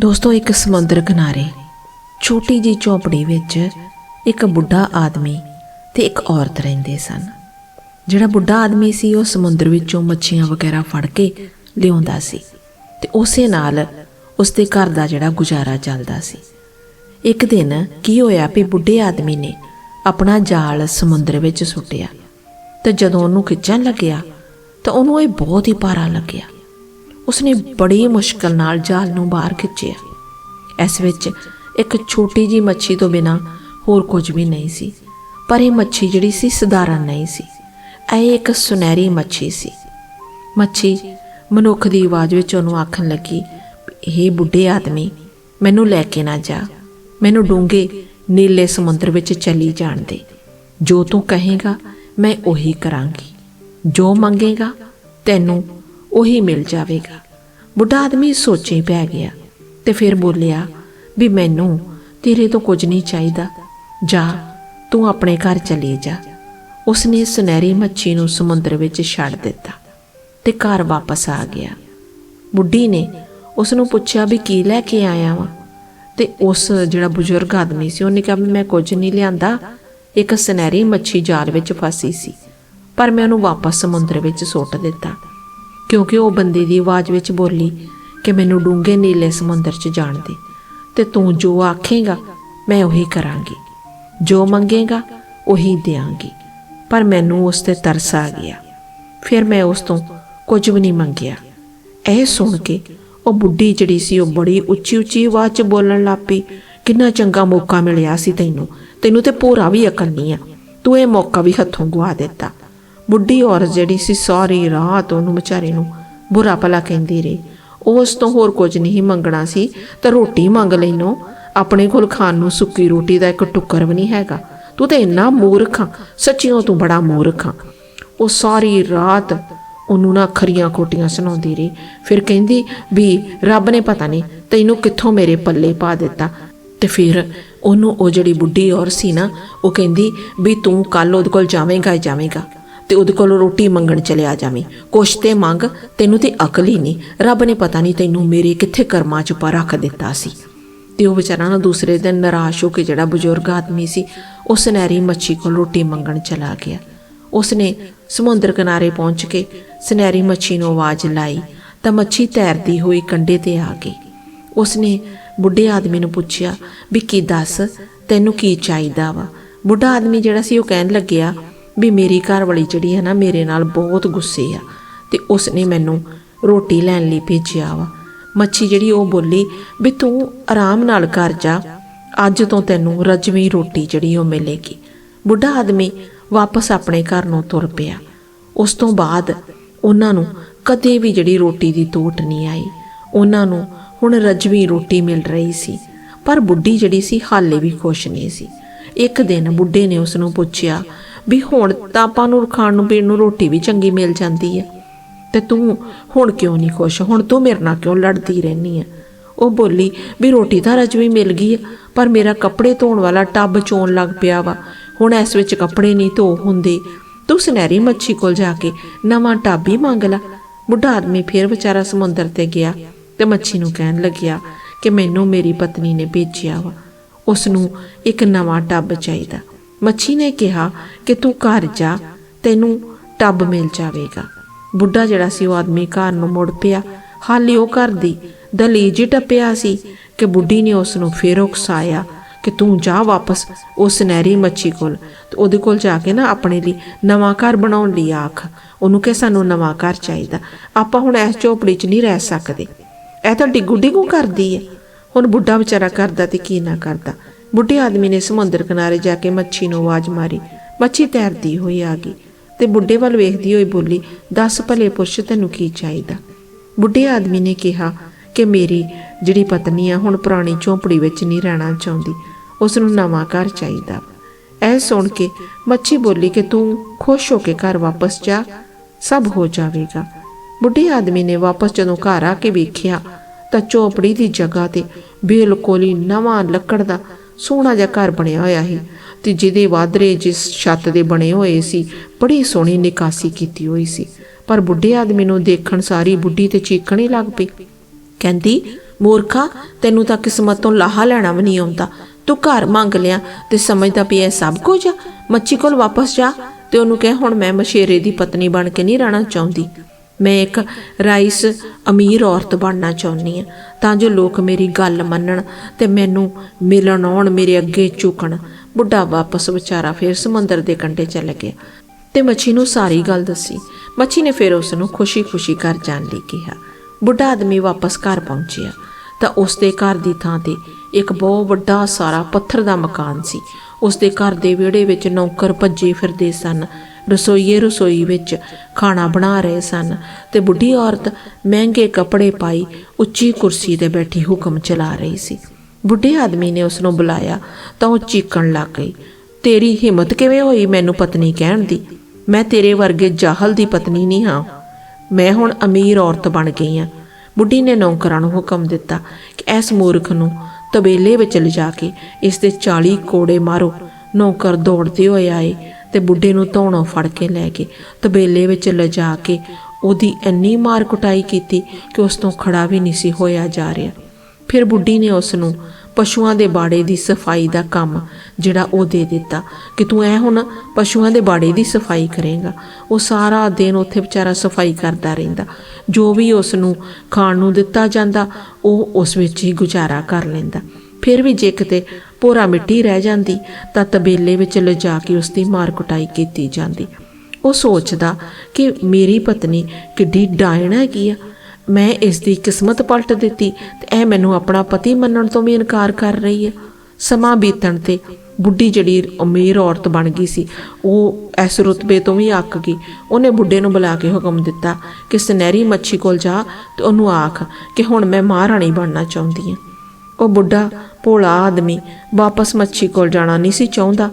ਦੋਸਤੋ, ਇੱਕ ਸਮੁੰਦਰ ਕਿਨਾਰੇ, ਛੋਟੀ ਜੀ ਝੌਂਪੜੀ ਵਿੱਚ ਇੱਕ ਬੁੱਢਾ ਆਦਮੀ ਤੇ ਇੱਕ ਔਰਤ ਰਹਿੰਦੇ ਸਨ। ਜਿਹੜਾ ਬੁੱਢਾ ਆਦਮੀ ਸੀ, ਉਹ ਸਮੁੰਦਰ ਵਿੱਚੋਂ ਮੱਛੀਆਂ ਵਗੈਰਾ ਫੜ ਕੇ ਲਿਆਉਂਦਾ ਸੀ ਤੇ ਉਸੇ ਨਾਲ ਉਸਦੇ ਘਰ ਦਾ ਜਿਹੜਾ ਗੁਜ਼ਾਰਾ ਚੱਲਦਾ ਸੀ। ਇੱਕ ਦਿਨ ਕੀ ਹੋਇਆ ਵੀ ਬੁੱਢੇ ਆਦਮੀ ਨੇ ਆਪਣਾ ਜਾਲ ਸਮੁੰਦਰ ਵਿੱਚ ਸੁੱਟਿਆ ਤੇ ਜਦੋਂ ਉਹਨੂੰ ਖਿੱਚਣ ਲੱਗਿਆ ਤਾਂ ਉਹਨੂੰ ਇਹ ਬਹੁਤ ਹੀ ਭਾਰਾ ਲੱਗਿਆ। ਉਸਨੇ ਬੜੀ ਮੁਸ਼ਕਲ ਨਾਲ ਜਾਲ ਨੂੰ ਬਾਹਰ ਖਿੱਚਿਆ। ਇਸ ਵਿੱਚ ਇੱਕ ਛੋਟੀ ਜੀ ਮੱਛੀ ਤੋਂ ਬਿਨਾ ਹੋਰ ਕੁਝ ਵੀ ਨਹੀਂ ਸੀ, ਪਰ ਇਹ ਮੱਛੀ ਜਿਹੜੀ ਸੀ ਸਧਾਰਨ ਨਹੀਂ ਸੀ। ਇਹ ਇੱਕ ਸੁਨਹਿਰੀ ਮੱਛੀ ਸੀ। ਮੱਛੀ ਮਨੁੱਖ ਦੀ ਆਵਾਜ਼ ਵਿੱਚ ਉਹਨੂੰ ਆਖਣ ਲੱਗੀ ਇਹ ਬੁੱਢੇ ਆਦਮੀ, ਮੈਨੂੰ ਲੈ ਕੇ ਨਾ ਜਾ। ਮੈਨੂੰ ਡੂੰਘੇ ਨੀਲੇ ਸਮੁੰਦਰ ਵਿੱਚ ਚਲੀ ਜਾਣ ਦੇ। ਜੋ ਤੂੰ ਕਹੇਗਾ, ਮੈਂ ਉਹੀ ਕਰਾਂਗੀ। ਜੋ ਮੰਗੇਗਾ, ਤੈਨੂੰ ਉਹੀ ਮਿਲ ਜਾਵੇਗਾ। ਬੁੱਢਾ ਆਦਮੀ ਸੋਚੇ ਪੈ ਗਿਆ ਤੇ ਫਿਰ ਬੋਲਿਆ, ਵੀ ਮੈਨੂੰ ਤੇਰੇ ਤੋਂ ਕੁਝ ਨਹੀਂ ਚਾਹੀਦਾ। ਜਾ, ਤੂੰ ਆਪਣੇ ਘਰ ਚਲੀ ਜਾ। ਉਸਨੇ ਸੁਨਹਿਰੀ ਮੱਛੀ ਨੂੰ ਸਮੁੰਦਰ ਵਿੱਚ ਛੱਡ ਦਿੱਤਾ ਤੇ ਘਰ ਵਾਪਸ ਆ ਗਿਆ। ਬੁੱਢੀ ਨੇ ਉਸ ਨੂੰ ਪੁੱਛਿਆ, ਵੀ ਕੀ ਲੈ ਕੇ ਆਇਆ ਵਾਂ? ਤੇ ਉਸ ਜਿਹੜਾ ਬਜ਼ੁਰਗ ਆਦਮੀ ਸੀ, ਉਹਨੇ ਕਿਹਾ, ਵੀ ਮੈਂ ਕੁਝ ਨਹੀਂ ਲਿਆਂਦਾ। ਇੱਕ ਸੁਨਹਿਰੀ ਮੱਛੀ ਜਾਲ ਵਿੱਚ ਫਸੀ ਸੀ, ਪਰ ਮੈਂ ਉਹਨੂੰ ਵਾਪਸ ਸਮੁੰਦਰ ਵਿੱਚ ਸੁੱਟ ਦਿੱਤਾ। ਕਿਉਂਕਿ ਉਹ ਬੰਦੇ ਦੀ ਆਵਾਜ਼ ਵਿੱਚ ਬੋਲੀ ਕਿ ਮੈਨੂੰ ਡੂੰਘੇ ਨੀਲੇ ਸਮੁੰਦਰ 'ਚ ਜਾਣ ਦੇ। ਤੇ ਤੂੰ ਜੋ ਆਖੇਗਾ, ਮੈਂ ਉਹੀ ਕਰਾਂਗੀ। ਜੋ ਮੰਗੇਗਾ, ਉਹੀ ਦੇਵਾਂਗੀ ਪਰ ਮੈਨੂੰ ਉਸ ਤੇ ਤਰਸ ਆ ਗਿਆ। ਫਿਰ ਮੈਂ ਉਸ ਤੋਂ ਕੁਝ ਵੀ ਨਹੀਂ ਮੰਗਿਆ। ਇਹ ਸੁਣ ਕੇ ਉਹ ਬੁੱਢੀ ਜਿਹੜੀ ਸੀ, ਉਹ ਬੜੀ ਉੱਚੀ ਉੱਚੀ ਆਵਾਜ਼ 'ਚ ਬੋਲਣ ਲੱਪੀ ਕਿੰਨਾ ਚੰਗਾ ਮੌਕਾ ਮਿਲਿਆ ਸੀ ਤੈਨੂੰ। ਤੈਨੂੰ ਤੇ ਪੂਰਾ ਵੀ ਅਕਲ ਨਹੀਂ ਆ। ਤੂੰ ਇਹ ਮੌਕਾ ਵੀ ਹੱਥੋਂ ਗਵਾ ਦਿੱਤਾ। ਬੁੱਢੀ ਔਰਤ ਜਿਹੜੀ ਸੀ, ਸਾਰੀ ਰਾਤ ਉਹਨੂੰ ਵਿਚਾਰੇ ਨੂੰ ਬੁਰਾ ਭਲਾ ਕਹਿੰਦੀ ਰਹੀ। ਉਸ ਤੋਂ ਹੋਰ ਕੁਝ ਨਹੀਂ ਮੰਗਣਾ ਸੀ। ਤਾਂ ਰੋਟੀ ਮੰਗ ਲੈਨੋ ਆਪਣੇ ਕੋਲ ਖਾਣ ਨੂੰ ਸੁੱਕੀ ਰੋਟੀ ਦਾ ਇੱਕ ਟੁੱਕਰ ਵੀ ਨਹੀਂ ਹੈਗਾ। ਤੂੰ ਤੇ ਇੰਨਾ ਮੂਰਖ ਆਂ, ਸੱਚੀਓ ਤੂੰ ਬੜਾ ਮੂਰਖ ਆਂ। ਉਹ ਸਾਰੀ ਰਾਤ ਉਹਨੂੰ ਨਾ ਖਰੀਆਂ ਕੋਟੀਆਂ ਸੁਣਾਉਂਦੀ ਰਹੀ। ਫਿਰ ਕਹਿੰਦੀ ਵੀ, ਰੱਬ ਨੇ ਪਤਾ ਨਹੀਂ ਤੈਨੂੰ ਕਿੱਥੋਂ ਮੇਰੇ ਪੱਲੇ ਪਾ ਦਿੱਤਾ? ਤੇ ਫਿਰ ਉਹਨੂੰ ਉਹ ਜਿਹੜੀ ਬੁੱਢੀ ਔਰ ਸੀ ਨਾ, ਉਹ ਕਹਿੰਦੀ ਵੀ ਤੂੰ ਕੱਲ ਉਹਦੇ ਕੋਲ ਜਾਵੇਂਗਾ ਹੀ ਜਾਵੇਂਗਾ। ਤੇ ਉਹਦੇ ਕੋਲੋਂ ਰੋਟੀ ਮੰਗਣ ਚਲਿਆ ਜਾਵੀਂ। ਕੁਛ ਤੇ ਮੰਗ, ਤੈਨੂੰ ਤੇ ਅਕਲ ਹੀ ਨਹੀਂ। ਰੱਬ ਨੇ ਪਤਾ ਨਹੀਂ ਤੈਨੂੰ ਮੇਰੇ ਕਿੱਥੇ ਕਰਮਾਂ 'ਚ ਪਾ ਰੱਖ ਦਿੱਤਾ ਸੀ। ਤੇ ਉਹ ਵਿਚਾਰਾ ਨਾ ਦੂਸਰੇ ਦਿਨ ਨਿਰਾਸ਼ ਹੋ ਕੇ ਜਿਹੜਾ ਬਜ਼ੁਰਗ ਆਦਮੀ ਸੀ ਉਹ ਸੁਨਹਿਰੀ ਮੱਛੀ ਕੋਲ ਰੋਟੀ ਮੰਗਣ ਚਲਾ ਗਿਆ। ਉਸਨੇ ਸਮੁੰਦਰ ਕਿਨਾਰੇ ਪਹੁੰਚ ਕੇ ਸੁਨਹਿਰੀ ਮੱਛੀ ਨੂੰ ਆਵਾਜ਼ ਲਾਈ, ਤਾਂ ਮੱਛੀ ਤੈਰਦੀ ਹੋਈ ਕੰਢੇ ਤੇ ਆ ਗਈ। ਉਸਨੇ ਬੁੱਢੇ ਆਦਮੀ ਨੂੰ ਪੁੱਛਿਆ, ਵੀ ਕੀ ਦੱਸ? ਤੈਨੂੰ ਕੀ ਚਾਹੀਦਾ ਵਾ? ਬੁੱਢਾ ਆਦਮੀ ਜਿਹੜਾ ਸੀ ਉਹ ਕਹਿਣ ਲੱਗਿਆ ਵੀ ਮੇਰੀ ਘਰ ਵਾਲੀ ਜਿਹੜੀ ਹੈ ਨਾ ਮੇਰੇ ਨਾਲ ਬਹੁਤ ਗੁੱਸੇ ਆ ਤੇ ਉਸਨੇ ਮੈਨੂੰ ਰੋਟੀ ਲੈਣ ਲਈ ਭੇਜਿਆ ਵਾ। ਮੱਛੀ ਜਿਹੜੀ ਉਹ ਬੋਲੀ ਵੀ ਤੂੰ ਆਰਾਮ ਨਾਲ ਘਰ ਜਾ, ਅੱਜ ਤੋਂ ਤੈਨੂੰ ਰਜਵੀਂ ਰੋਟੀ ਜਿਹੜੀ ਉਹ ਮਿਲੇਗੀ। ਬੁੱਢਾ ਆਦਮੀ ਵਾਪਸ ਆਪਣੇ ਘਰ ਨੂੰ ਤੁਰ ਪਿਆ। ਉਸ ਤੋਂ ਬਾਅਦ ਉਹਨਾਂ ਨੂੰ ਕਦੇ ਵੀ ਜਿਹੜੀ ਰੋਟੀ ਦੀ ਤੋਟ ਨਹੀਂ ਆਈ। ਉਹਨਾਂ ਨੂੰ ਹੁਣ ਰਜਵੀਂ ਰੋਟੀ ਮਿਲ ਰਹੀ ਸੀ, ਪਰ ਬੁੱਢੀ ਜਿਹੜੀ ਸੀ ਹਾਲੇ ਵੀ ਖੁਸ਼ ਨਹੀਂ ਸੀ। ਇੱਕ ਦਿਨ ਬੁੱਢੇ ਨੇ ਉਸ ਨੂੰ ਪੁੱਛਿਆ ਵੀ ਹੁਣ ਤਾਂ ਆਪਾਂ ਨੂੰ ਖਾਣ ਨੂੰ ਪੀਣ ਨੂੰ ਰੋਟੀ ਵੀ ਚੰਗੀ ਮਿਲ ਜਾਂਦੀ ਹੈ। ਤੇ ਤੂੰ ਹੁਣ ਕਿਉਂ ਨਹੀਂ ਖੁਸ਼? ਹੁਣ ਤੂੰ ਮੇਰੇ ਨਾਲ ਕਿਉਂ ਲੜਦੀ ਰਹਿਨੀ ਹੈ? ਉਹ ਬੋਲੀ ਵੀ ਰੋਟੀ ਤਾਂ ਰਜਵੀਂ ਮਿਲ ਗਈ ਹੈ, ਪਰ ਮੇਰਾ ਕੱਪੜੇ ਧੋਣ ਵਾਲਾ ਟੱਬ ਚੋਣ ਲੱਗ ਪਿਆ ਵਾ। ਹੁਣ ਇਸ ਵਿੱਚ ਕੱਪੜੇ ਨਹੀਂ ਧੋ ਹੁੰਦੇ। ਤੂੰ ਸੁਨਹਿਰੀ ਮੱਛੀ ਕੋਲ ਜਾ ਕੇ ਨਵਾਂ ਟੱਬ ਹੀ ਮੰਗ ਲੈ। ਬੁੱਢਾ ਆਦਮੀ ਫੇਰ ਵਿਚਾਰਾ ਸਮੁੰਦਰ ਤੇ ਗਿਆ ਤੇ ਮੱਛੀ ਨੂੰ ਕਹਿਣ ਲੱਗਿਆ ਕਿ ਮੈਨੂੰ ਮੇਰੀ ਪਤਨੀ ਨੇ ਭੇਜਿਆ ਵਾ। ਉਸ ਨੂੰ ਇੱਕ ਨਵਾਂ ਟੱਬ ਚਾਹੀਦਾ। ਮੱਛੀ ਨੇ ਕਿਹਾ ਕਿ ਤੂੰ ਘਰ ਜਾ, ਤੈਨੂੰ ਟੱਬ ਮਿਲ ਜਾਵੇਗਾ। ਬੁੱਢਾ ਜਿਹੜਾ ਸੀ ਉਹ ਆਦਮੀ ਘਰ ਨੂੰ ਮੁੜ ਪਿਆ। ਹਾਲੇ ਉਹ ਘਰ ਦੀ ਦਲੀਜ ਹੀ ਟੱਪਿਆ ਸੀ ਕਿ ਬੁੱਢੀ ਨੇ ਉਸ ਨੂੰ ਫੇਰ ਉਕਸਾਇਆ ਕਿ ਤੂੰ ਜਾ ਵਾਪਸ ਉਸ ਨਹਿਰੀ ਮੱਛੀ ਕੋਲ ਤੇ ਉਹਦੇ ਕੋਲ ਜਾ ਕੇ ਨਾ ਆਪਣੇ ਲਈ ਨਵਾਂ ਘਰ ਬਣਾਉਣ ਲਈ ਆਖ। ਉਹਨੂੰ ਕਿ ਸਾਨੂੰ ਨਵਾਂ ਘਰ ਚਾਹੀਦਾ। ਆਪਾਂ ਹੁਣ ਇਸ ਝੋਪੜੀ 'ਚ ਨਹੀਂ ਰਹਿ ਸਕਦੇ। ਇਹ ਤਾਂ ਡਿੱਗੂ ਡਿੱਗੂ ਕਰਦੀ ਹੈ। ਹੁਣ ਬੁੱਢਾ ਵਿਚਾਰਾ ਕਰਦਾ ਤੇ ਕੀ ਨਾ ਕਰਦਾ। ਬੁੱਢੇ ਆਦਮੀ ਨੇ ਸਮੁੰਦਰ ਕਿਨਾਰੇ ਜਾ ਕੇ ਮੱਛੀ ਨੂੰ ਆਵਾਜ਼ ਮਾਰੀ। ਮੱਛੀ ਤੈਰਦੀ ਹੋਈ ਆ ਗਈ ਤੇ ਬੁੱਢੇ ਵੱਲ ਵੇਖਦੀ ਹੋਈ ਬੋਲੀ, ਦੱਸ ਭਲੇ ਪੁਰਸ਼ ਤੈਨੂੰ ਕੀ ਚਾਹੀਦਾ? ਬੁੱਢੇ ਆਦਮੀ ਨੇ ਕਿਹਾ ਕਿ ਮੇਰੀ ਜਿਹੜੀ ਪਤਨੀ ਆ, ਹੁਣ ਪੁਰਾਣੀ ਝੌਂਪੜੀ ਵਿੱਚ ਨਹੀਂ ਰਹਿਣਾ ਚਾਹੁੰਦੀ। ਉਸ ਨੂੰ ਨਵਾਂ ਘਰ ਚਾਹੀਦਾ ਇਹ ਸੁਣ ਕੇ ਮੱਛੀ ਬੋਲੀ ਕਿ ਤੂੰ ਖੁਸ਼ ਹੋ ਕੇ ਘਰ ਵਾਪਸ ਜਾ, ਸਭ ਹੋ ਜਾਵੇਗਾ। ਬੁੱਢੇ ਆਦਮੀ ਨੇ ਵਾਪਸ ਜਦੋਂ ਘਰ ਆ ਕੇ ਵੇਖਿਆ ਤਾਂ ਝੋਪੜੀ ਦੀ ਜਗ੍ਹਾ ਤੇ ਬਿਲਕੁਲ ਹੀ ਨਵਾਂ ਲੱਕੜ ਦਾ ਸੋਹਣਾ ਜਿਹਾ ਘਰ ਬਣਿਆ ਹੋਇਆ ਸੀ ਤੇ ਜਿਹਦੇ ਵਾਧਰੇ ਜਿਸ ਛੱਤ ਦੇ ਬਣੇ ਹੋਏ ਸੀ, ਬੜੀ ਸੋਹਣੀ ਨਿਕਾਸੀ ਕੀਤੀ ਹੋਈ ਸੀ। ਪਰ ਬੁੱਢੇ ਆਦਮੀ ਨੂੰ ਦੇਖਣ ਸਾਰੀ ਬੁੱਢੀ ਤੇ ਚੀਕਣ ਹੀ ਲੱਗ ਪਈ। ਕਹਿੰਦੀ, ਮੂਰਖਾ, ਤੈਨੂੰ ਤਾਂ ਕਿਸਮਤ ਤੋਂ ਲਾਹਾ ਲੈਣਾ ਵੀ ਨਹੀਂ ਆਉਂਦਾ। ਤੂੰ ਘਰ ਮੰਗ ਲਿਆ ਤੇ ਸਮਝਦਾ ਪਿਆ ਇਹ ਸਭ ਕੁਝ ਆ। ਮੱਛੀ ਕੋਲ ਵਾਪਸ ਜਾ ਤੇ ਉਹਨੂੰ ਕਹਿ, ਹੁਣ ਮੈਂ ਮਸ਼ੇਰੇ ਦੀ ਪਤਨੀ ਬਣ ਕੇ ਨਹੀਂ ਰਹਿਣਾ ਚਾਹੁੰਦੀ। ਮੈਂ ਇੱਕ ਰਾਈਸ ਅਮੀਰ ਔਰਤ ਬਣਨਾ ਚਾਹੁੰਦੀ ਆ ਤਾਂ ਜੋ ਲੋਕ ਮੇਰੀ ਗੱਲ ਮੰਨਣ ਤੇ ਮੈਨੂੰ ਮਿਲਣ ਆਉਣ, ਮੇਰੇ ਅੱਗੇ ਝੁਕਣ। ਬੁੱਢਾ ਵਾਪਸ ਵਿਚਾਰਾ ਫਿਰ ਸਮੁੰਦਰ ਦੇ ਕੰਢੇ ਚਲੇ ਗਿਆ ਤੇ ਮੱਛੀ ਨੂੰ ਸਾਰੀ ਗੱਲ ਦੱਸੀ। ਮੱਛੀ ਨੇ ਫਿਰ ਉਸ ਨੂੰ ਖੁਸ਼ੀ-ਖੁਸ਼ੀ ਘਰ ਜਾਣ ਲਈ ਕਿਹਾ। ਬੁੱਢਾ ਆਦਮੀ ਵਾਪਸ ਘਰ ਪਹੁੰਚਿਆ ਤਾਂ ਉਸ ਦੇ ਘਰ ਦੀ ਥਾਂ ਤੇ ਇੱਕ ਬਹੁਤ ਵੱਡਾ ਸਾਰਾ ਪੱਥਰ ਦਾ ਮਕਾਨ ਸੀ। ਉਸ ਦੇ ਘਰ ਦੇ ਵਿਹੜੇ ਵਿੱਚ ਨੌਕਰ ਭੱਜੇ ਫਿਰਦੇ ਸਨ। ਰਸੋਈਏ ਰਸੋਈ ਵਿੱਚ ਖਾਣਾ ਬਣਾ ਰਹੇ ਸਨ ਤੇ ਬੁੱਢੀ ਔਰਤ ਮਹਿੰਗੇ ਕੱਪੜੇ ਪਾਈ ਉੱਚੀ ਕੁਰਸੀ ਤੇ ਬੈਠੀ ਹੁਕਮ ਚਲਾ ਰਹੀ ਸੀ। ਬੁੱਢੇ ਆਦਮੀ ਨੇ ਉਸ ਨੂੰ ਬੁਲਾਇਆ ਤਾਂ ਉਹ ਚੀਕਣ ਲੱਗ ਗਈ। ਤੇਰੀ ਹਿੰਮਤ ਕਿਵੇਂ ਹੋਈ ਮੈਨੂੰ ਪਤਨੀ ਕਹਿਣ ਦੀ? ਮੈਂ ਤੇਰੇ ਵਰਗੇ ਜਾਹਲ ਦੀ ਪਤਨੀ ਨਹੀਂ ਹਾਂ। ਮੈਂ ਹੁਣ ਅਮੀਰ ਔਰਤ ਬਣ ਗਈ ਹਾਂ। ਬੁੱਢੀ ਨੇ ਨੌਕਰਾਂ ਨੂੰ ਹੁਕਮ ਦਿੱਤਾ ਕਿ ਇਸ ਮੂਰਖ ਨੂੰ ਤਬੇਲੇ ਵਿੱਚ ਲਿਜਾ ਕੇ ਇਸ ਦੇ 40 ਕੋੜੇ ਮਾਰੋ। ਨੌਕਰ ਦੌੜਦੇ ਹੋਏ ਆਏ ਤੇ ਬੁੱਢੇ ਨੂੰ ਧੌਣੋਂ ਫੜ ਕੇ ਲੈ ਕੇ ਤਬੇਲੇ ਵਿੱਚ ਲਿਜਾ ਕੇ ਉਹਦੀ ਇੰਨੀ ਮਾਰ ਕੁਟਾਈ ਕੀਤੀ ਕਿ ਉਸ ਤੋਂ ਖੜਾ ਵੀ ਨਹੀਂ ਸੀ ਹੋਇਆ ਜਾ ਰਿਹਾ। ਫਿਰ ਬੁੱਢੀ ਨੇ ਉਸ ਨੂੰ ਪਸ਼ੂਆਂ ਦੇ ਬਾੜੇ ਦੀ ਸਫ਼ਾਈ ਦਾ ਕੰਮ ਜਿਹੜਾ ਉਹ ਦੇ ਦਿੱਤਾ। ਕਿ ਤੂੰ ਐ ਹੁਣ ਪਸ਼ੂਆਂ ਦੇ ਬਾੜੇ ਦੀ ਸਫ਼ਾਈ ਕਰੇਗਾ। ਉਹ ਸਾਰਾ ਦਿਨ ਉੱਥੇ ਵਿਚਾਰਾ ਸਫ਼ਾਈ ਕਰਦਾ ਰਹਿੰਦਾ। ਜੋ ਵੀ ਉਸ ਨੂੰ ਖਾਣ ਨੂੰ ਦਿੱਤਾ ਜਾਂਦਾ, ਉਹ ਉਸ ਵਿੱਚ ਹੀ ਗੁਜ਼ਾਰਾ ਕਰ ਲੈਂਦਾ। ਫਿਰ ਵੀ ਜੇ ਕਿਤੇ ਪੂਰਾ ਮਿੱਟੀ ਰਹਿ ਜਾਂਦੀ, ਤਾਂ ਤਬੇਲੇ ਵਿੱਚ ਲਿਜਾ ਕੇ ਉਸ ਦੀ ਮਾਰ ਕੁਟਾਈ ਕੀਤੀ ਜਾਂਦੀ। ਉਹ ਸੋਚਦਾ ਕਿ ਮੇਰੀ ਪਤਨੀ ਕਿੱਡੀ ਡਾਇਣ ਹੈਗੀ ਆ। ਮੈਂ ਇਸ ਦੀ ਕਿਸਮਤ ਪਲਟ ਦਿੱਤੀ ਤੇ ਇਹ ਮੈਨੂੰ ਆਪਣਾ ਪਤੀ ਮੰਨਣ ਤੋਂ ਵੀ ਇਨਕਾਰ ਕਰ ਰਹੀ ਹੈ। ਸਮਾਂ ਬੀਤਣ ਤੇ ਬੁੱਢੀ ਜਿਹੜੀ ਅਮੀਰ ਔਰਤ ਬਣ ਗਈ ਸੀ, ਉਹ ਇਸ ਰੁਤਬੇ ਤੋਂ ਵੀ ਅੱਕ ਗਈ। ਉਹਨੇ ਬੁੱਢੇ ਨੂੰ ਬੁਲਾ ਕੇ ਹੁਕਮ ਦਿੱਤਾ ਕਿ ਸੁਨਹਿਰੀ ਮੱਛੀ ਕੋਲ ਜਾ ਤੇ ਉਹਨੂੰ ਆਖ ਕਿ ਹੁਣ ਮੈਂ ਮਹਾਰਾਣੀ ਬਣਨਾ ਚਾਹੁੰਦੀ ਹਾਂ। ਉਹ ਬੁੱਢਾ ਭੋਲਾ ਆਦਮੀ ਵਾਪਸ ਮੱਛੀ ਕੋਲ ਜਾਣਾ ਨਹੀਂ ਸੀ ਚਾਹੁੰਦਾ,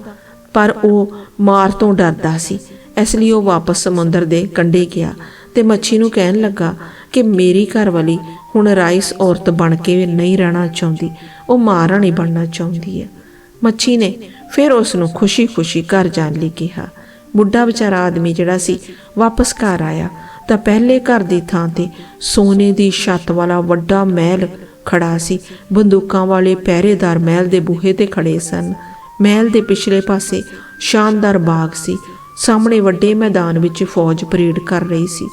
ਪਰ ਉਹ ਮਾਰ ਤੋਂ ਡਰਦਾ ਸੀ। ਇਸ ਲਈ ਉਹ ਵਾਪਸ ਸਮੁੰਦਰ ਦੇ ਕੰਢੇ ਗਿਆ ਤੇ ਮੱਛੀ ਨੂੰ ਕਹਿਣ ਲੱਗਾ ਕਿ ਮੇਰੀ ਘਰ ਵਾਲੀ ਹੁਣ ਰਾਈਸ ਔਰਤ ਬਣ ਕੇ ਨਹੀਂ ਰਹਿਣਾ ਚਾਹੁੰਦੀ। ਉਹ ਮਹਾਰਾਣੀ ਬਣਨਾ ਚਾਹੁੰਦੀ ਹੈ। ਮੱਛੀ ਨੇ ਫਿਰ ਉਸ ਨੂੰ ਖੁਸ਼ੀ-ਖੁਸ਼ੀ ਘਰ ਜਾਣ ਲਈ ਕਿਹਾ। ਬੁੱਢਾ ਵਿਚਾਰਾ ਆਦਮੀ ਜਿਹੜਾ ਸੀ, ਵਾਪਸ ਘਰ ਆਇਆ ਤਾਂ ਪਹਿਲੇ ਘਰ ਦੀ ਥਾਂ ਤੇ ਸੋਨੇ ਦੀ ਛੱਤ ਵਾਲਾ ਵੱਡਾ ਮਹਿਲ ਖੜਾ ਸੀ। ਬੰਦੂਕਾਂ ਵਾਲੇ ਪਹਿਰੇਦਾਰ ਮਹਿਲ ਦੇ ਬੂਹੇ ਤੇ ਖੜੇ ਸਨ। ਮਹਿਲ ਦੇ ਪਿਛਲੇ ਪਾਸੇ ਸ਼ਾਨਦਾਰ ਬਾਗ ਸੀ। ਸਾਹਮਣੇ ਵੱਡੇ ਮੈਦਾਨ ਵਿੱਚ ਫੌਜ ਪਰੇਡ ਕਰ ਰਹੀ ਸੀ।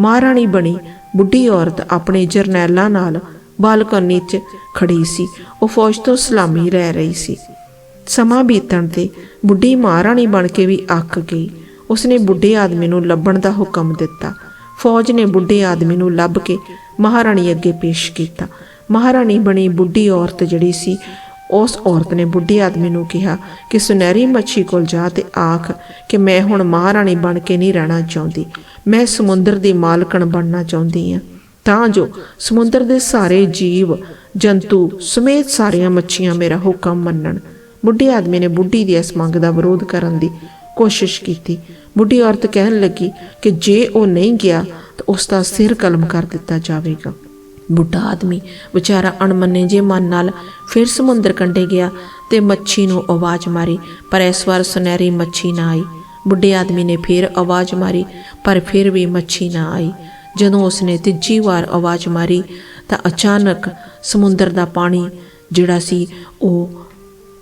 ਮਹਾਰਾਣੀ ਬਣੀ ਬੁੱਢੀ ਔਰਤ ਆਪਣੇ ਜਰਨੈਲਾਂ ਨਾਲ ਬਾਲਕਨੀ 'ਚ ਖੜੀ ਸੀ। ਉਹ ਫੌਜ ਤੋਂ ਸਲਾਮੀ ਰਹਿ ਰਹੀ ਸੀ। ਸਮਾਂ ਬੀਤਣ ਤੇ ਬੁੱਢੀ ਮਹਾਰਾਣੀ ਬਣ ਕੇ ਵੀ ਅੱਕ ਗਈ। ਉਸਨੇ ਬੁੱਢੇ ਆਦਮੀ ਨੂੰ ਲੱਭਣ ਦਾ ਹੁਕਮ ਦਿੱਤਾ। ਫੌਜ ਨੇ ਬੁੱਢੇ ਆਦਮੀ ਨੂੰ ਲੱਭ ਕੇ ਮਹਾਰਾਣੀ ਅੱਗੇ ਪੇਸ਼ ਕੀਤਾ। ਮਹਾਰਾਣੀ ਬਣੀ ਬੁੱਢੀ ਔਰਤ ਜਿਹੜੀ ਸੀ ਉਸ ਔਰਤ ਨੇ ਬੁੱਢੀ ਆਦਮੀ ਨੂੰ ਕਿਹਾ ਕਿ ਸੁਨਹਿਰੀ ਮੱਛੀ ਕੋਲ ਜਾ ਤੇ ਆਖ ਕਿ ਮੈਂ ਹੁਣ ਮਹਾਰਾਣੀ ਬਣ ਕੇ ਨਹੀਂ ਰਹਿਣਾ ਚਾਹੁੰਦੀ। ਮੈਂ ਸਮੁੰਦਰ ਦੀ ਮਾਲਕਣ ਬਣਨਾ ਚਾਹੁੰਦੀ ਹਾਂ। ਤਾਂ ਜੋ ਸਮੁੰਦਰ ਦੇ ਸਾਰੇ ਜੀਵ, ਜੰਤੂ ਸਮੇਤ ਸਾਰੀਆਂ ਮੱਛੀਆਂ ਮੇਰਾ ਹੁਕਮ ਮੰਨਣ। ਬੁੱਢੇ ਆਦਮੀ ਨੇ ਬੁੱਢੀ ਦੀ ਇਸ ਮੰਗ ਦਾ ਵਿਰੋਧ ਕਰਨ ਦੀ ਕੋਸ਼ਿਸ਼ ਕੀਤੀ। ਬੁੱਢੀ ਔਰਤ ਕਹਿਣ ਲੱਗੀ ਕਿ ਜੇ ਉਹ ਨਹੀਂ ਗਿਆ ਤਾਂ ਉਸ ਦਾ ਸਿਰ ਕਲਮ ਕਰ ਦਿੱਤਾ ਜਾਵੇਗਾ। ਬੁੱਢਾ ਆਦਮੀ। ਵਿਚਾਰਾ ਅਣਮੰਨੇ ਜੇ ਮਨ ਨਾਲ ਫਿਰ ਸਮੁੰਦਰ ਕੰਢੇ ਗਿਆ ਤੇ ਮੱਛੀ ਨੂੰ ਆਵਾਜ਼ ਮਾਰੀ, ਪਰ ਇਸ ਵਾਰ ਸੁਨਹਿਰੀ ਮੱਛੀ ਨਾ ਆਈ। ਬੁੱਢੇ ਆਦਮੀ ਨੇ ਫਿਰ ਆਵਾਜ਼ ਮਾਰੀ, ਪਰ ਫਿਰ ਵੀ ਮੱਛੀ ਨਾ ਆਈ। ਜਦੋਂ ਉਸਨੇ ਤੀਜੀ ਵਾਰ ਆਵਾਜ਼ ਮਾਰੀ ਤਾਂ ਅਚਾਨਕ ਸਮੁੰਦਰ ਦਾ ਪਾਣੀ ਜਿਹੜਾ ਸੀ ਉਹ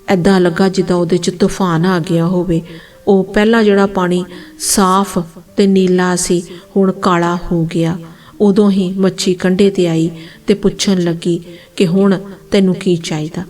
ਐਦਾਂ ਲੱਗਾ ਜਿੱਦਾਂ ਉਹਦੇ 'ਚ ਤੂਫਾਨ ਆ ਗਿਆ ਹੋਵੇ। ਉਹ ਪਹਿਲਾਂ ਜਿਹੜਾ ਪਾਣੀ ਸਾਫ਼ ਤੇ ਨੀਲਾ ਸੀ, ਹੁਣ ਕਾਲਾ ਹੋ ਗਿਆ। ਉਦੋਂ ਹੀ ਮੱਛੀ ਕੰਢੇ ਤੇ ਆਈ ਤੇ ਪੁੱਛਣ ਲੱਗੀ ਕਿ ਹੁਣ ਤੈਨੂੰ ਕੀ ਚਾਹੀਦਾ?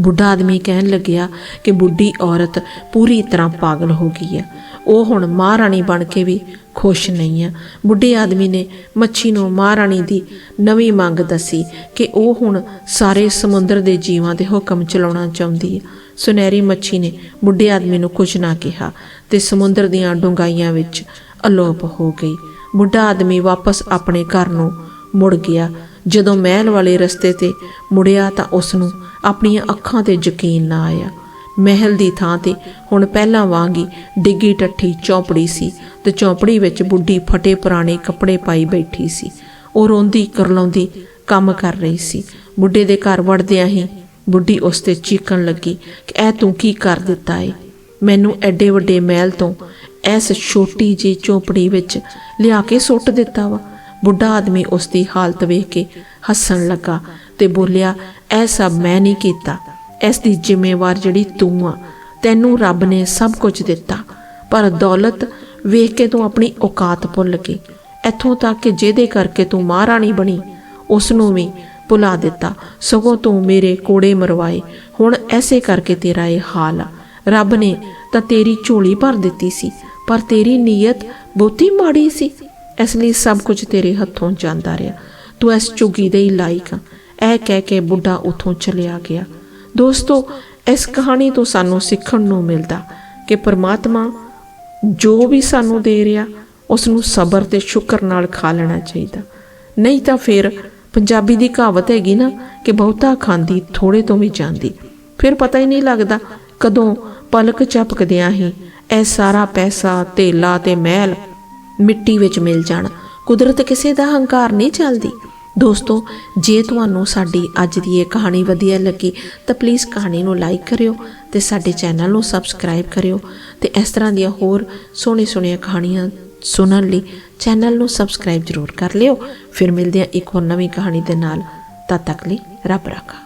ਬੁੱਢਾ ਆਦਮੀ ਕਹਿਣ ਲੱਗਿਆ ਕਿ ਬੁੱਢੀ ਔਰਤ ਪੂਰੀ ਤਰ੍ਹਾਂ ਪਾਗਲ ਹੋ ਗਈ ਹੈ। ਉਹ ਹੁਣ ਮਹਾਰਾਣੀ ਬਣ ਕੇ ਵੀ ਖੁਸ਼ ਨਹੀਂ ਹੈ। ਬੁੱਢੇ ਆਦਮੀ ਨੇ ਮੱਛੀ ਨੂੰ ਮਹਾਰਾਣੀ ਦੀ ਨਵੀਂ ਮੰਗ ਦੱਸੀ ਕਿ ਉਹ ਹੁਣ ਸਾਰੇ ਸਮੁੰਦਰ ਦੇ ਜੀਵਾਂ ਦੇ ਹੁਕਮ ਚਲਾਉਣਾ ਚਾਹੁੰਦੀ ਹੈ। ਸੁਨਹਿਰੀ ਮੱਛੀ ਨੇ ਬੁੱਢੇ ਆਦਮੀ ਨੂੰ ਕੁਝ ਨਾ ਕਿਹਾ ਤੇ ਸਮੁੰਦਰ ਦੀਆਂ ਡੂੰਘਾਈਆਂ ਵਿੱਚ ਅਲੋਪ ਹੋ ਗਈ। ਬੁੱਢਾ ਆਦਮੀ ਵਾਪਸ ਆਪਣੇ ਘਰ ਨੂੰ ਮੁੜ ਗਿਆ। ਜਦੋਂ ਮਹਿਲ ਵਾਲੇ ਰਸਤੇ ਤੇ ਮੁੜਿਆ ਤਾਂ ਉਸ ਨੂੰ ਆਪਣੀਆਂ ਅੱਖਾਂ ਤੇ ਯਕੀਨ ਨਾ ਆਇਆ। ਮਹਿਲ ਦੀ ਥਾਂ ਤੇ ਹੁਣ ਪਹਿਲਾਂ ਵਾਂਗ ਹੀ ਡਿੱਗੀ ਟੱਠੀ ਚੌਪੜੀ ਸੀ ਤੇ ਚੌਪੜੀ ਵਿੱਚ ਬੁੱਢੀ ਫਟੇ ਪੁਰਾਣੇ ਕੱਪੜੇ ਪਾਈ ਬੈਠੀ ਸੀ। ਉਹ ਰੋਂਦੀ ਕਰਲਾਉਂਦੀ ਕੰਮ ਕਰ ਰਹੀ ਸੀ। ਬੁੱਢੇ ਦੇ ਘਰ ਵੜਦਿਆਂ ਹੀ ਬੁੱਢੀ ਉਸ ਤੇ ਚੀਕਣ ਲੱਗੀ ਕਿ ਇਹ ਤੂੰ ਕੀ ਕਰ ਦਿੱਤਾ ਏ? ਮੈਨੂੰ ਐਡੇ ਵੱਡੇ ਮਹਿਲ ਤੋਂ ਇਸ ਛੋਟੀ ਜਿਹੀ ਝੋਪੜੀ ਵਿੱਚ ਲਿਆ ਕੇ ਸੁੱਟ ਦਿੱਤਾ ਵਾ। ਬੁੱਢਾ ਆਦਮੀ ਉਸ ਦੀ ਹਾਲਤ ਵੇਖ ਕੇ ਹੱਸਣ ਲੱਗਾ ਤੇ ਬੋਲਿਆ ਇਹ ਸਭ ਮੈਂ ਨਹੀਂ ਕੀਤਾ। ਇਸ ਦੀ ਜ਼ਿੰਮੇਵਾਰ ਜਿਹੜੀ ਤੂੰ ਆ, ਤੈਨੂੰ ਰੱਬ ਨੇ ਸਭ ਕੁਝ ਦਿੱਤਾ। ਪਰ ਦੌਲਤ ਵੇਖ ਕੇ ਤੂੰ ਆਪਣੀ ਔਕਾਤ ਭੁੱਲ ਗਈ। ਇੱਥੋਂ ਤੱਕ ਕਿ ਜਿਹਦੇ ਕਰਕੇ ਤੂੰ ਮਹਾਰਾਣੀ ਬਣੀ ਉਸ ਨੂੰ ਵੀ ਭੁਲਾ ਦਿੱਤਾ। ਸਗੋਂ ਤੂੰ ਮੇਰੇ ਕੋੜੇ ਮਰਵਾਏ। ਹੁਣ ਐਸੇ ਕਰਕੇ ਤੇਰਾ ਇਹ ਹਾਲ ਆ। ਰੱਬ ਨੇ ਤਾਂ ਤੇਰੀ ਝੋਲੀ ਭਰ ਦਿੱਤੀ ਸੀ। ਪਰ ਤੇਰੀ ਨੀਅਤ ਬਹੁਤੀ ਮਾੜੀ ਸੀ। ਇਸ ਲਈ ਸਭ ਕੁਝ ਤੇਰੇ ਹੱਥੋਂ ਜਾਂਦਾ ਰਿਹਾ। ਤੂੰ ਇਸ ਚੁਗੀ ਦੇ ਹੀ ਲਾਇਕ ਆ। ਇਹ ਕਹਿ ਕੇ ਬੁੱਢਾ ਉਥੋਂ ਚਲਿਆ ਗਿਆ। ਦੋਸਤੋ, ਇਸ ਕਹਾਣੀ ਤੋਂ ਸਾਨੂੰ ਸਿੱਖਣ ਨੂੰ ਮਿਲਦਾ ਕਿ ਪਰਮਾਤਮਾ ਜੋ ਵੀ ਸਾਨੂੰ ਦੇ ਰਿਹਾ ਉਸ ਨੂੰ ਸਬਰ ਤੇ ਸ਼ੁਕਰ ਨਾਲ ਖਾ ਲੈਣਾ ਚਾਹੀਦਾ। ਨਹੀਂ ਤਾਂ ਫਿਰ ਪੰਜਾਬੀ ਦੀ ਕਹਾਵਤ ਹੈਗੀ ਨਾ ਕਿ ਬਹੁਤਾ ਖਾਂਦੀ ਥੋੜੇ ਤੋਂ ਵੀ ਜਾਂਦੀ। ਫਿਰ ਪਤਾ ਹੀ ਨਹੀਂ ਲੱਗਦਾ ਕਦੋਂ ਪਲਕ ਝਪਕਦਿਆਂ ਹੀ ਇਹ ਸਾਰਾ ਪੈਸਾ, ਧੇਲਾ ਤੇ ਮਹਿਲ ਮਿੱਟੀ ਵਿੱਚ ਮਿਲ ਜਾਣ। ਕੁਦਰਤ ਕਿਸੇ ਦਾ ਹੰਕਾਰ ਨਹੀਂ ਚੱਲਦੀ। ਦੋਸਤੋ, ਜੇ ਤੁਹਾਨੂੰ ਸਾਡੀ ਅੱਜ ਦੀ ਇਹ ਕਹਾਣੀ ਵਧੀਆ ਲੱਗੀ, ਤਾਂ ਪਲੀਜ਼ ਕਹਾਣੀ ਨੂੰ ਲਾਈਕ ਕਰਿਓ ਤੇ ਸਾਡੇ ਚੈਨਲ ਨੂੰ ਸਬਸਕ੍ਰਾਈਬ ਕਰਿਓ ਤੇ ਇਸ ਤਰ੍ਹਾਂ ਦੀਆਂ ਹੋਰ ਸੋਹਣੀ ਸੋਹਣੀਆਂ ਕਹਾਣੀਆਂ ਸੁਣਨ ਲਈ ਚੈਨਲ ਨੂੰ ਸਬਸਕ੍ਰਾਈਬ ਜ਼ਰੂਰ ਕਰ ਲਿਓ। ਫਿਰ ਮਿਲਦੇ ਹਾਂ ਇੱਕ ਹੋਰ ਨਵੀਂ ਕਹਾਣੀ ਦੇ ਨਾਲ। ਤਦ ਤੱਕ ਲਈ ਰੱਬ ਰਾਖਾ।